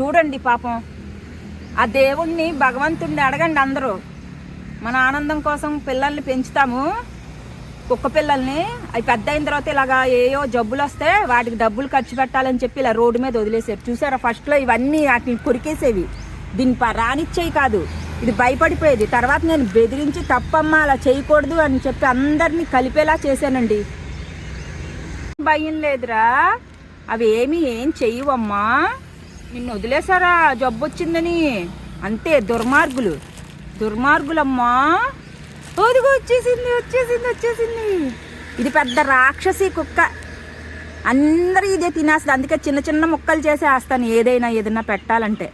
చూడండి పాపం. ఆ దేవుణ్ణి భగవంతుణ్ణి అడగండి అందరూ. మన ఆనందం కోసం పిల్లల్ని పెంచుతాము. కుక్క పిల్లల్ని. అవి పెద్ద అయిన తర్వాత ఇలాగా ఏయో జబ్బులు వస్తే వాటికి డబ్బులు ఖర్చు పెట్టాలని చెప్పి ఇలా రోడ్డు మీద వదిలేసారు చూసారా? ఫస్ట్లో ఇవన్నీ వాటిని కొరికేసేవి. దీన్ని ప- రానిచ్చేవి కాదు. ఇది భయపడిపోయేది. తర్వాత నేను బెదిరించి తప్పమ్మా అలా చేయకూడదు అని చెప్పి అందరినీ కలిపేలా చేశానండి. భయం లేదురా. అవి ఏమీ ఏం చెయ్యవమ్మా. నిన్ను వదిలేసారా జబ్బు వచ్చిందని. అంతే దుర్మార్గులు. దుర్మార్గులమ్మా. ఓదిగో వచ్చేసింది వచ్చేసింది వచ్చేసింది. ఇది పెద్ద రాక్షసి కుక్క. అందరూ ఇదే తినేస్తుంది. అందుకే చిన్న చిన్న ముక్కలు చేసి వేస్తాను ఏదైనా ఏదైనా పెట్టాలంటే.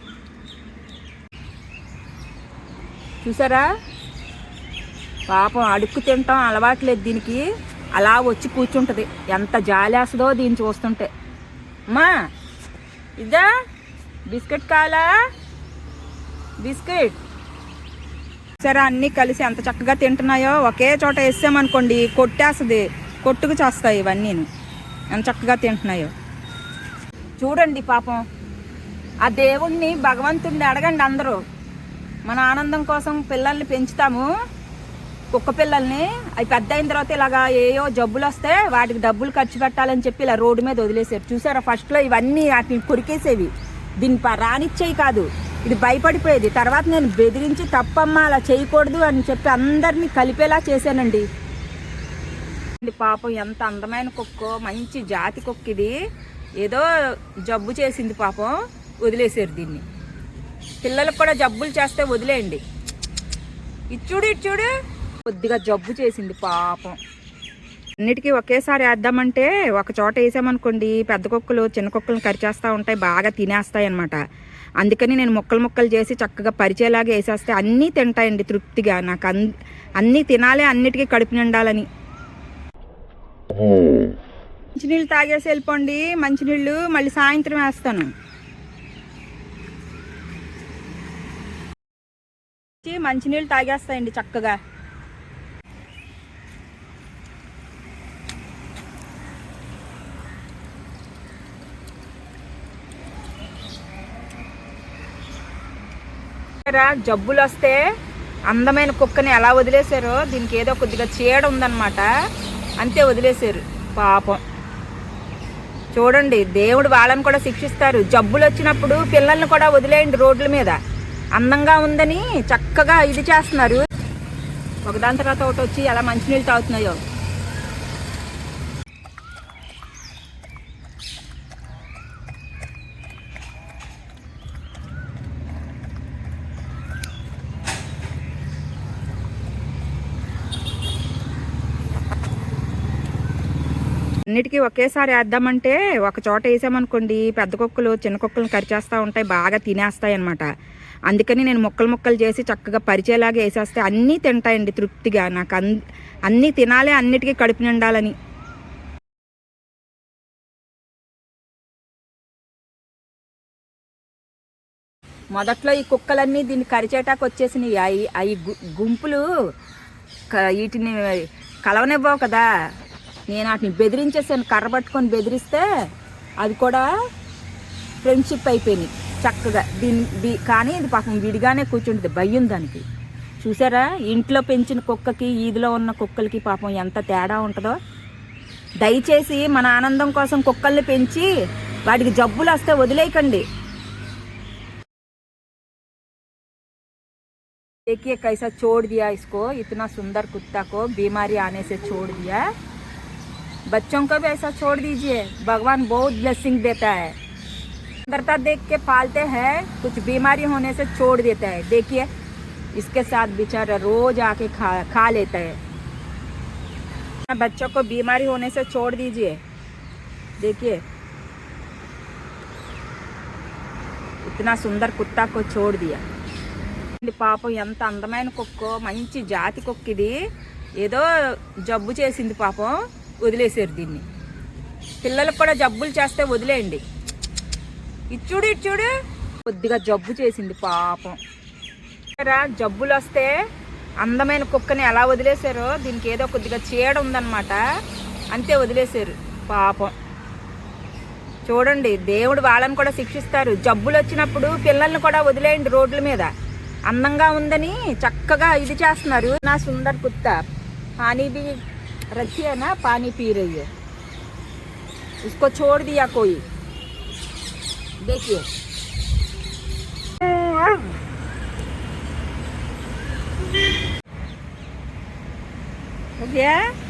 చూసారా? పాపం అడుక్కు తింటాం అలవాట్లేదు దీనికి. అలా వచ్చి కూర్చుంటుంది. ఎంత జాలేస్తుందో దీన్ని చూస్తుంటే. అమ్మా ఇదా? బిస్కెట్ కావాలా? బిస్కెట్. సరే అన్నీ కలిసి ఎంత చక్కగా తింటున్నాయో ఒకే చోట వేసామనుకోండి కొట్టేస్తుంది. కొట్టుకు చేస్తాయి ఇవన్నీ ఎంత చక్కగా తింటున్నాయో. చూడండి పాపం. ఆ దేవుణ్ణి భగవంతుడిని అడగండి అందరూ. మన ఆనందం కోసం పిల్లల్ని పెంచుతాము. కుక్క పిల్లల్ని. అవి పెద్ద అయిన తర్వాత ఇలాగా ఏయో జబ్బులు వస్తే వాటికి డబ్బులు ఖర్చు పెట్టాలని చెప్పి ఇలా రోడ్డు మీద వదిలేసారు. చూసారా? ఫస్ట్లో ఇవన్నీ వాటిని కొరికేసేవి. దీన్ని రానిచ్చేయి కాదు. ఇది భయపడిపోయేది. తర్వాత నేను బెదిరించి తప్పమ్మా అలా చేయకూడదు అని చెప్పి అందరినీ కలిపేలా చేశానండి. పాపం ఎంత అందమైన కుక్కో మంచి జాతి కుక్క ఇది. ఏదో జబ్బు చేసింది పాపం వదిలేసారు దీన్ని. పిల్లలకు కూడా జబ్బులు చేస్తే వదిలేయండి. ఇచ్చుడు ఇచ్చుడు. కొద్దిగా జబ్బు చేసింది పాపం. అన్నిటికీ ఒకేసారి వేద్దామంటే ఒక చోట వేసామనుకోండి పెద్ద కుక్కలు చిన్న కుక్కలను కరిచేస్తూ ఉంటాయి బాగా తినేస్తాయి అనమాట అందుకని నేను ముక్కలు ముక్కలు చేసి చక్కగా పరిచేలాగా వేసేస్తే అన్నీ తింటాయండి తృప్తిగా. నాకు అన్ అన్నీ తినాలి అన్నిటికీ కడుపు నిండాలని. మంచినీళ్ళు తాగేసి వెళ్ళిపోండి మంచినీళ్ళు మళ్ళీ సాయంత్రం వేస్తాను. మంచినీళ్ళు తాగేస్తాయండి చక్కగా. జబ్బులు వస్తే అందమైన కుక్కని ఎలా వదిలేశారో దీనికి ఏదో కొద్దిగా చీడ ఉందన్నమాట. అంతే వదిలేశారు. పాపం. చూడండి దేవుడు వాళ్ళని కూడా శిక్షిస్తారు. జబ్బులు వచ్చినప్పుడు పిల్లల్ని కూడా వదిలేయండి రోడ్ల మీద. అందంగా ఉందని చక్కగా ఇది చేస్తున్నారు. ఒకదాని తర్వాత ఒకటి వచ్చి ఎలా మంచినీళ్ళు తాగుతున్నాయో. అన్నిటికీ ఒకేసారి వేద్దామంటే ఒక చోట వేసామనుకోండి పెద్ద కుక్కలు చిన్న కుక్కలను కరిచేస్తూ ఉంటాయి బాగా తినేస్తాయి అనమాట అందుకని నేను ముక్కలు ముక్కలు చేసి చక్కగా పరిచేలాగా వేసేస్తే అన్నీ తింటాయండి తృప్తిగా. నాకు అన్ అన్నీ తినాలి అన్నిటికీ కడుపు నిండాలని. మొదట్లో ఈ కుక్కలన్నీ దీన్ని కరిచేటాకు వచ్చేసినాయి. అవి అవి గుంపులు క- వీటిని కలవనివ్వవు కదా. నేను వాటిని బెదిరించేసాను కర్ర పట్టుకొని బెదిరిస్తే అది కూడా ఫ్రెండ్షిప్ అయిపోయినాయి చక్కగా దీని దీ కానీ ఇది పాపం విడిగానే కూర్చుంటుంది భయం దానికి చూసారా ఇంట్లో పెంచిన కుక్కకి ఈదిలో ఉన్న కుక్కలకి పాపం ఎంత తేడా ఉంటుందో దయచేసి మన ఆనందం కోసం కుక్కల్ని పెంచి వాటికి జబ్బులు వస్తే వదిలేయకండి देखिए कैसा छोड़ दिया इसको इतना सुंदर कुत्ता को बीमारी आने से छोड़ दिया बच्चों को भी ऐसा छोड़ दीजिए भगवान बहुत ब्लेसिंग देता है सुंदरता देख के पालते हैं कुछ बीमारी होने से छोड़ देता है देखिए इसके साथ बेचारा रोज आके खा खा लेता है बच्चों को बीमारी होने से छोड़ दीजिए देखिए इतना सुंदर कुत्ता को छोड़ दिया ఇది పాపం ఎంత అందమైన కుక్కో మంచి జాతి కుక్క ఇది ఏదో జబ్బు చేసింది పాపం వదిలేసారు దీన్ని. పిల్లలకు కూడా జబ్బులు చేస్తే వదిలేయండి. ఇచ్చుడు ఇచ్చుడు కొద్దిగా జబ్బు చేసింది పాపం. రా, జబ్బులు వస్తే అందమైన కుక్కని ఎలా వదిలేశారో దీనికి ఏదో కొద్దిగా చీడ ఉందన్నమాట. అంతే వదిలేశారు పాపం. చూడండి దేవుడు వాళ్ళని కూడా శిక్షిస్తారు. జబ్బులు వచ్చినప్పుడు పిల్లల్ని కూడా వదిలేయండి రోడ్ల మీద. అందంగా ఉందని చక్కగా ఇది చేస్తున్నారు. నా సుందర్ కుత్త హానీబీ रखी है ना पानी पी रही है। उसको छोड़ दिया कोई। देखिए। हो गया?